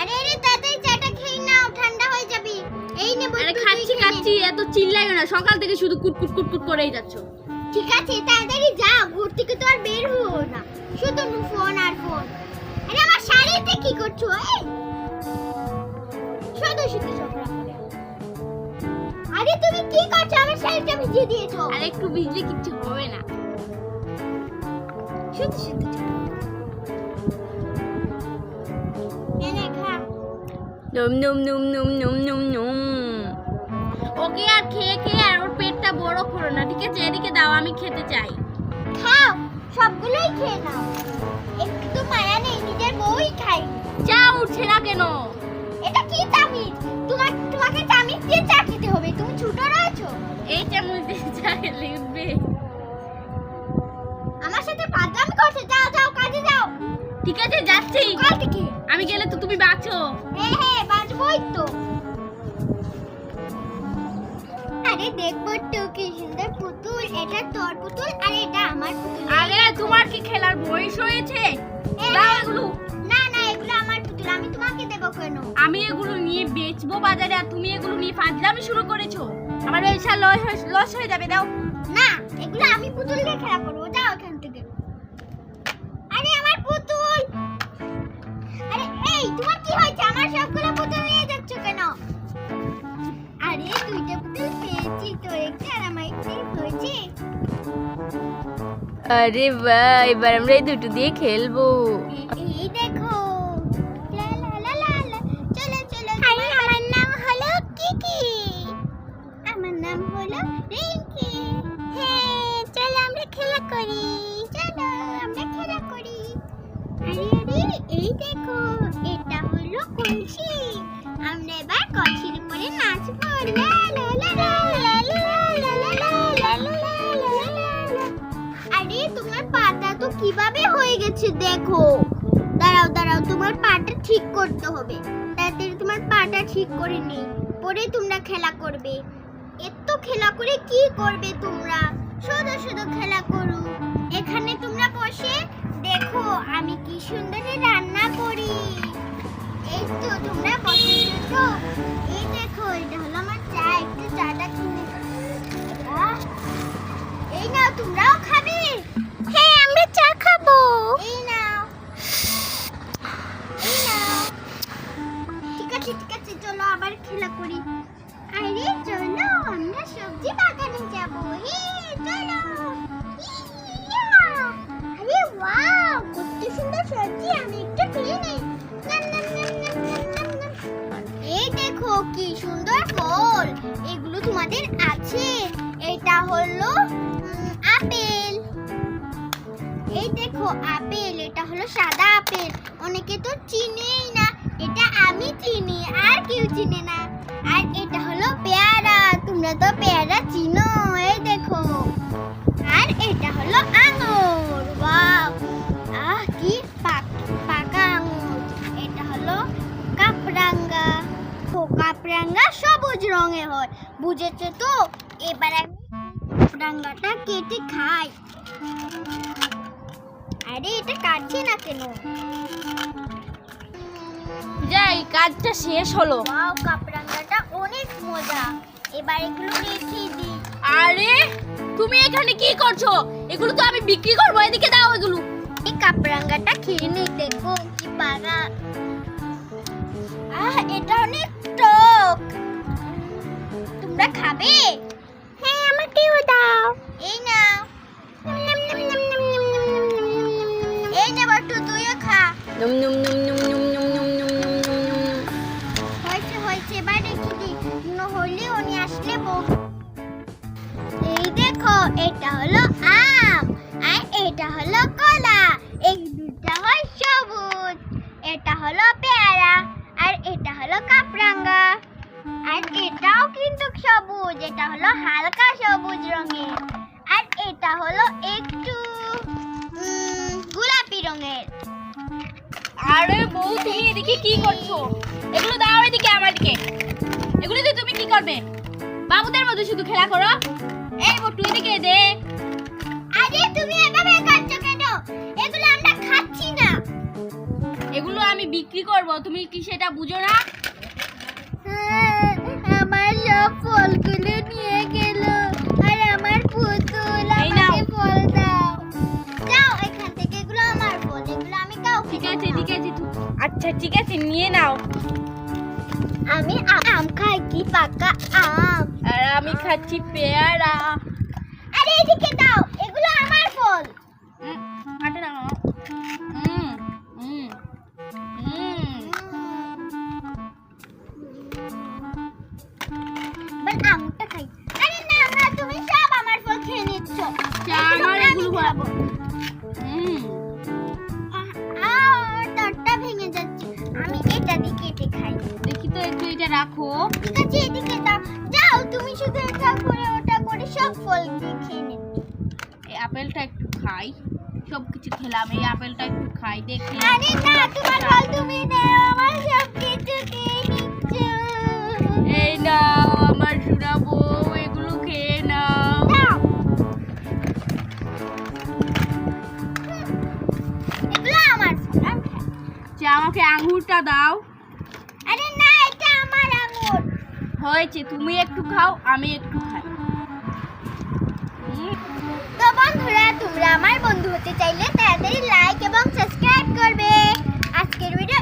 আরে আরে তাড়াতাড়ি চাটা খেয়ে নাও ঠান্ডা হয়ে যাবে। এই নে আরে খাচ্ছি খাচ্ছি এত চিল্লাইও না। সকাল থেকে শুধু কুটকুট কুটকুট করেই যাচ্ছ। ঠিক আছে তাড়াতাড়ি যাও ঘর থেকে তো আর বের হও না। শুধু ফোন আর ফোন। আরে আমার শাড়িতে কি করছ এই? শুধু শুধু ঝগড়া আরে তুমি কি করছ? আমার শাড়িটা ভিজিয়ে দিয়েছ। আর একটু ভিজলে কিচ্ছু হবে না। শুধু শুধু। নুম নুম নুম নুম নুম নুম নুম ওকে আর খেয়ে খেয়ে আর ওর পেটটা বড় করো না ঠিক আছে? এদিকে দাও আমি খেতে চাই। খাও সবগুলোই খেয়ে নাও। একটু মায়া নেই নিজের বউই খাই। চা উঠছে না কেন? এটা কি তামিজ তোমার তোমাকে তামিজ দিয়ে চা খেতে হবে তুমি ছোট রয়েছো। এই চামচ দিয়ে চা খেলে ঠিক আছে যাচ্ছি। আমি গেলে তো তুমি বাঁচো। হ্যাঁ হ্যাঁ তো। আরে দেখব তো কি সুন্দর পুতুল। এটা তোর পুতুল আর এটা আমার পুতুল। আরে তোমার কি খেলার বয়স হয়েছে? হ্যাঁ, দাও হ্যাঁ। এগুলো। না না এগুলো আমার পুতুল। আমি তোমাকে দেবো কেন? আমি এগুলো নিয়ে বেচবো বাজারে আর তুমি এগুলো নিয়ে ফাজলামি শুরু করেছ। আমার ব্যবসা লস লস হয়ে যাবে দাও। না এগুলো আমি পুতুল দিয়ে খেলা করব। আরে ভাই এবার আমরা এই দুটো দিয়ে খেলব। এই দেখো। আমার নাম হলো কিকি। আমার নাম হলো রিঙ্কি। হ্যাঁ চলো আমরা খেলা করি। চলো আমরা খেলা করি। আরে আরে এই দেখো। হয়ে দেখো, দাঁড়াও দাঁড়াও, তোমার পাটা ঠিক করতে হবে। তাড়াতাড়ি তোমার পাটা ঠিক করে নেই পরে তোমরা খেলা করবে। এত খেলা করে কি করবে তোমরা? শুধু শুধু খেলা করো। এখানে তোমরা বসে দেখো, আমি কি সুন্দর রান্না করি। এই তো তোমরা বসেছো তো এই দেখো, এটা হলো আমার চা, একটু চাটা কিনে এই নাও তোমরাও ঠিক আছে ঠিক আছে চলো আবার খেলা করি। আরে চলো, আমরা সবজি বাগানে যাব। চলো। আরে ওয়াও, কত সুন্দর সবজি, আমি একটু খেয়ে নেই। দেখো, কি সুন্দর ফল। এগুলো তোমাদের আছে। এটা হলো দেখো আপেল, এটা হলো সাদা আপেল। অনেকে তো চিনেই না, এটা আমি চিনি, আর কেউ চিনে না। আর এটা হলো পেয়ারা, তোমরা তো পেয়ারা চিনো, এই দেখো। আর এটা হলো আঙুর, ওয়াও। আহ, কি পাক- আঙুর। এটা হলো কাপরাঙ্গা কাপরাঙ্গা সবুজ রঙে হয়, বুঝেছ তো? এবার আমি কাপরাঙ্গাটা কেটে খাই। আরে এটা কাটছে না কেন? যাই কাজটা শেষ হলো। ওয়াও কাপরাঙ্গাটা অনেক মজা। এবার এগুলো রেখে দিই। আরে তুমি এখানে কি করছ? এগুলো তো আমি বিক্রি করব এদিকে দাও এগুলো। এই কাপরাঙ্গাটা খেয়ে নেই দেখো কি পারা। আহ এটা অনেক এই নে বট্টু তুইও খা নুম নুম নুম নুম নুম নুম নুম নুম নুম নুম নুম নুম। হয়েছে হয়েছে এবার রেখে দি নহলে উনি আসলে বউ এই দেখো এটা হলো আরে বউ তুমি এদিকে কি করছ? এগুলো দাও এদিকে আমার দিকে। এগুলো দিয়ে তুমি কি করবে? বাবুদের মধ্যে শুধু খেলা করো। এই বটু এদিকে দে। আরে তুমি এভাবে কাটছো কেন? এগুলো আমরা খাচ্ছি না। এগুলো আমি আমি বিক্রি করব তুমি কি সেটা বুঝো না? ঠিক আছে নিয়ে নাও। আমি আম খাই কি পাকা আম। আর আমি খাচ্ছি পেয়ারা। আরে এদিকে দাও এগুলো আমার ফল। হাঁটে না রাখো। ঠিক আছে এদিকে দাও। যাও তুমি শুধু এটা করে ওটা করে সব ফল খেয়ে নিচ্ছ এই আপেলটা একটু খাই। সব কিছু খেলাম এই আপেলটা একটু খাই দেখি। আরে না তোমার ফল তুমি নাও আমার সব কিছু খেয়ে নিচ্ছ। এই নাও আমার সুরা বউ এগুলো খেয়ে নাও। এগুলো আমার যে আমাকে আঙ্গুরটা দাও আরে না এটা আমার আঙুর হয়েছে, তুমি একটু খাও, আমি একটু খাই। তো বন্ধুরা, তোমরা আমার বন্ধু হতে চাইলে তাড়াতাড়ি লাইক এবং সাবস্ক্রাইব করবে। আজকের ভিডিও